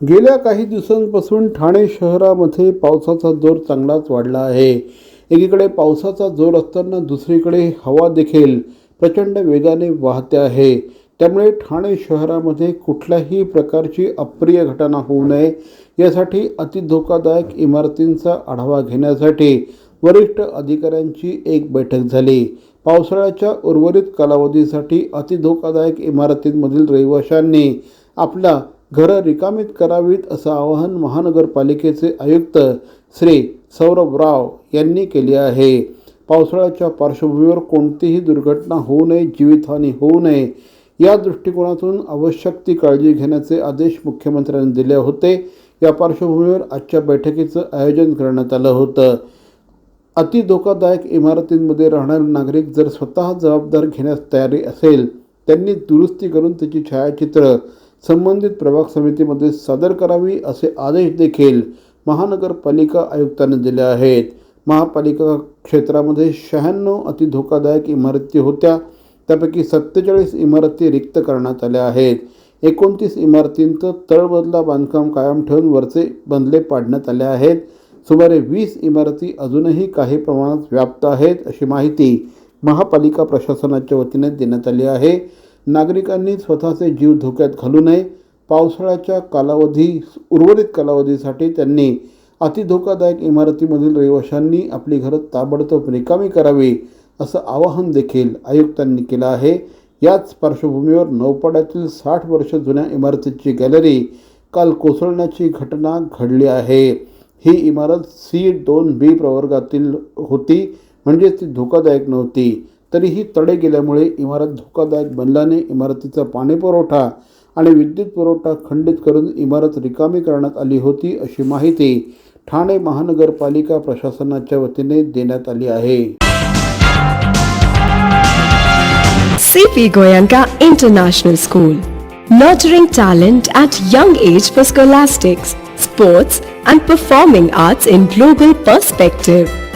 गेल्या काही दिवसांपासून ठाणे शहरामध्ये पावसाचा जोर चांगलाच वाढला आहे. एकीकडे पावसाचा जोर असताना दुसरीकडे हवा देखील प्रचंड वेगाने वाहते आहे. त्यामुळे ठाणे शहरामध्ये कुठल्याही प्रकारची अप्रिय घटना होऊ नये. यासाठी अतिधोकादायक इमारतींचा आढावा घेण्यासाठी वरिष्ठ अधिकाऱ्यांची एक बैठक झाली. पावसाळ्याच्या उर्वरित कालावधीसाठी अतिधोकादायक इमारतींमधील रहिवाशांनी आपला घरं रिकामीत करावीत असं आवाहन महानगरपालिकेचे आयुक्त श्री सौरभ राव यांनी केले आहे. पावसाळ्याच्या पार्श्वभूमीवर कोणतीही दुर्घटना होऊ नये जीवितहानी होऊ नये या दृष्टिकोनातून आवश्यक ती काळजी घेण्याचे आदेश मुख्यमंत्र्यांनी दिले होते. या पार्श्वभूमीवर आजच्या बैठकीचं आयोजन करण्यात आलं होतं. अति धोकादायक इमारतींमध्ये राहणारे नागरिक जर स्वतः जबाबदार घेण्यास तयारी असेल त्यांनी दुरुस्ती करून त्याची छायाचित्र संबंधित प्रभाग समितीमध्ये सादर करावी असे आदेश देखील महानगरपालिका आयुक्तांनी दिले आहेत. महापालिका क्षेत्रामध्ये शहाण्णव अतिधोकादायक इमारती होत्या. त्यापैकी सत्तेचाळीस इमारती रिक्त करण्यात आल्या आहेत. एकोणतीस इमारतींचं तळबदला बांधकाम कायम ठेवून वरचे बंदले पाडण्यात आले आहेत. सुमारे वीस इमारती अजूनही काही प्रमाणात व्याप्त आहेत अशी माहिती महापालिका प्रशासनाच्या वतीने देण्यात आली आहे. नागरिकांनी स्वतःचे जीव धोक्यात घालू नये. पावसाळ्याच्या कालावधी उर्वरित कालावधीसाठी त्यांनी अतिधोकादायक इमारतीमधील रहिवाशांनी आपली घरं ताबडतोब रिकामी करावी असं आवाहन देखील आयुक्तांनी केलं आहे. याच पार्श्वभूमीवर नौपाड्यातील साठ वर्ष जुन्या इमारतीची गॅलरी काल कोसळण्याची घटना घडली आहे. ही इमारत सी दोन बी प्रवर्गातील होती म्हणजेच ती धोकादायक नव्हती. तरीही तडे गेल्यामुळे इमारत धोकादायक बनल्याने इमारतीचा पाणीपुरवठा आणि विद्युत पुरवठा खंडित करून इमारत रिकामी करण्यात आली होती अशी माहिती ठाणे महानगरपालिका प्रशासनाच्या वतीने देण्यात आली आहे. CP Goenka international school nurturing talent at young age for scholastics sports and performing arts in global perspective